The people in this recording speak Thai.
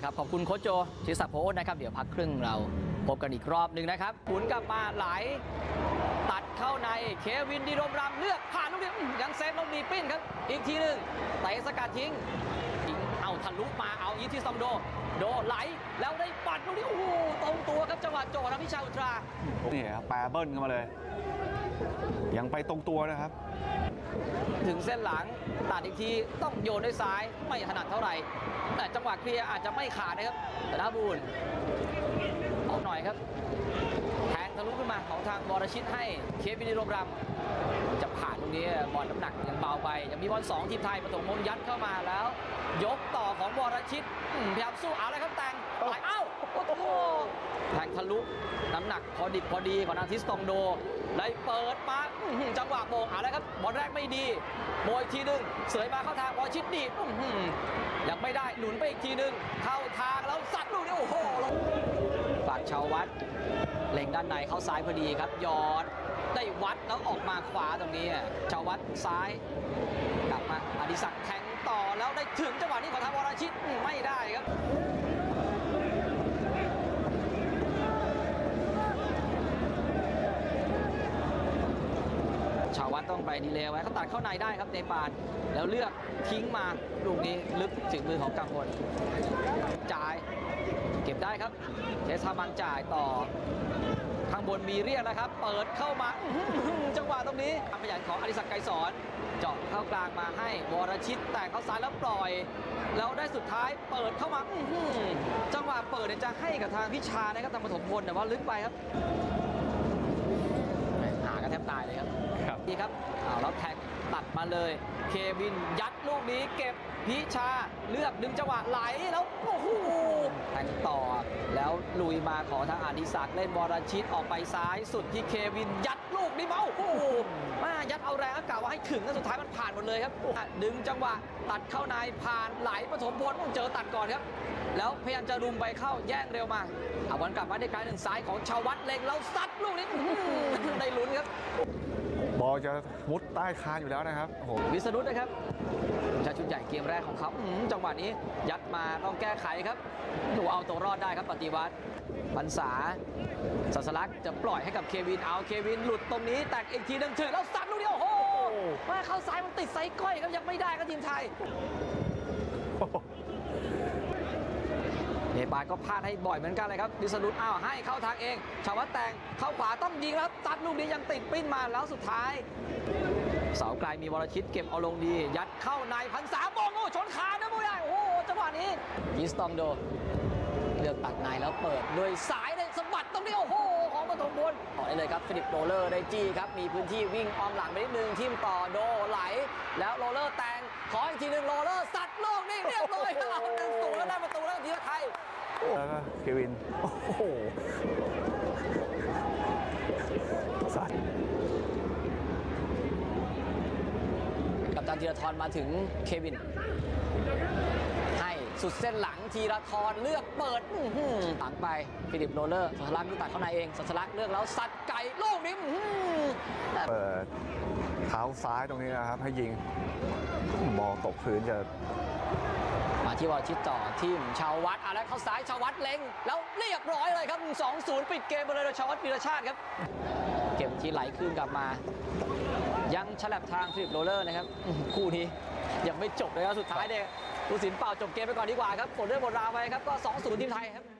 ละครับขอบคุณโคชโจชิสะโพนะครับ เดี๋ยวพักครึ่งเราพบกันอีกรอบหนึ่งนะครับหมุนกลับมาไหลตัดเข้าในเควินดีรมรำเลือกผ่านลูกนี้ยังเซฟล้วมีปิ้นครับ อีกทีหนึ่งเตะสกัดทิ้งเอาทะลุมาเอาอีที่ซอมโด โดไหลแล้วได้ปัดลูกนี้โอ้โหตรงตัวครับจังหวะโจนะพิชาอุตรานี่ครับแปรเบิ้ลเข้ามาเลย ยังไปตรงตัวนะครับ ถึงเส้นหลังตัดอีกทีต้องโยนด้วยซ้ายไม่ถนัดเท่าไหร่ แต่จังหวะเคลียร์อาจจะไม่ขาดนะครับแต่นาบูลออกหน่อยครับ แทงทะลุขึ้นมาของทางบอรชิตให้เควินิโรมรำจะผ่านตรงนี้บอลน้ำหนักยังเบาไปยังมีบอลสองทีมไทยปฐมพงยัดเข้ามาแล้ว ยกต่อของบอรชิตพยายามสู้เอาเลยครับแตงไหลเอ้าโอ้โห แทงทะลุน้ำหนักพอดิบพอดีของนาทิสตองโดได้เปิดมาจังหวะโบงเอาเลยครับบอลแรกไม่ดีโบยอีกทีหนึ่งเสยมาเข้าทางบอรชิตดีอยังไม่ได้หนุนไปอีกทีหนึ่งเข้าทางแล้วสัดลูกนี้โอ้โหลงฝากชาววัดเล็งด้านในเข้าซ้ายพอดีครับยอดได้วัดแล้วออกมาขวาตรงนี้ชาววัดซ้ายกลับมาอดิศักดิ์แทงต่อแล้วได้ถึงจังหวะนี้ของทางวรชิตไม่ได้ครับ ชาววัดต้องไปดีเลยไว้เขาตัดเข้าในได้ครับเนปาลแล้วเลือกทิ้งมาลูกนี้ลึกถึงมือของกังวลจ่ายเก็บได้ครับเทสามันจ่ายต่อข้างบนมีเรียกนะครับ เปิดเข้ามาจังหวะตรงนี้ความขยันของอดิศักดิ์ไกรสอนเจาะเข้ากลางมาให้วรชิตแต่เข้าซ้ายแล้วปล่อย แล้วได้สุดท้ายเปิดเข้ามาจังหวะเปิดจะให้กับทางพิชานะครับทางปฐมพลแต่ว่าลึกไปครับแหม่หากันแทบ ตายเลยครับครับดีครับเอาแล้วแท็กตัดมาเลย เควินยัดลูกนี้เก็บพิชาเลือกดึงจังหวะไหลแล้วโอ้โหแทงต่อ แล้วลุยมาขอทางอดิศักดิ์เล่นบอลชิตออกไปซ้ายสุดที่เควินยัดลูกนี้มาโอ้โหมา กล่าวว่าให้ถึงแล้วสุดท้ายมันผ่านหมดเลยครับอะดึงจังหวะตัดเข้าในผ่านไหลปฐมพลเจอตัดก่อนครับ แล้วพยายามจะรุมไปเข้าแย่งเร็วมาเอาบอลกลับมาได้การหนึ่งซ้ายของชาววัดเล็งแล้วซัดลูกนี้อื้อหือได้ลุ้นครับบอลจะมุดใต้คานอยู่แล้วนะครับโอ้โหวิสรุตนะครับชาชุดใหญ่เกมแรกของเขาอื้อหือจังหวะนี้ยัดมาต้องแก้ไขครับหนูเอาตัวรอดได้ครับปฏิวัติปัญษาสัสลักษณ์จะปล่อยให้กับเควินเอาเควินหลุดตรงนี้ แตกอีกทีหนึงถึงแล้วซัดลูกเดียวโอ้โหมา เข้าซ้ายมันติดไซส์ก้อยครับยังไม่ได้ครับทีมไทยเนปาลก็พลาดให้บ่อยเหมือนกันเลยครับวิสรุตอ้าวให้เข้าทางเอง ชาววัดแต่งเข้าขวาต้องยิงแล้วตัดลูกนี้ยังติดปิ้นมาแล้วสุดท้าย เสาไกลมีวรชิตเก็บเอาลงดี ยัดเข้าในพันสามบองโอ้ชนคานนะผู้ใหญ่โอ้โหจังหวะนี้ยิสตองโด เลือกตัดในแล้วเปิดด้วยสายเลยสะบัดตรงนี้โอ้โห ของปฐมพลต่อได้เลยครับฟิลิปโรเลอร์ได้จี้ครับ มีพื้นที่วิ่งออมหลังไปนิดนึงทีมต่อโดไหล แล้วโรเลอร์แตงขออีกทีหนึ่งโรเลอร์สัตว์โลกนี่เรียบร้อยครับหนึ่งศูนย์แล้วได้ประตูแล้วทีมไทยแล้วก็เควิน โอ้โหสัตว์กับตันธีรทรมาถึงเควิน ให้สุดเส้นหลัง ธีรทรเลือกเปิดอื้อหือหลังไปฟิลิปโรเลอร์สัสลักษณ์ลูกตัดเข้าในเองสัสลักษณ์เลือกแล้วสัดไก่ลูกนี้อื้อหือแต่เปิดเท้าซ้ายตรงนี้นะครับ ให้ยิงบอลตกพื้นจะ มาที่วอลชิตต่อทีมชาววัดอะแล้วเข้าซ้ายชาววัดเล็ง แล้วเรียบร้อยเลยครับ 2-0 ปิดเกมไปเลยโดยชาววัดปีรชาติครับ เก็บทีไหลคืนกลับมา ยังฉลับทางฟิลิปโรเลอร์นะครับอื้อหือคู่นี้ยังไม่จบเลยครับสุดท้ายเนี่ย ผู้สินเป่าจบเกมไปก่อนดีกว่าครับผลเรื่องหมดราวไปครับก็ 2-0 ทีมไทยครับ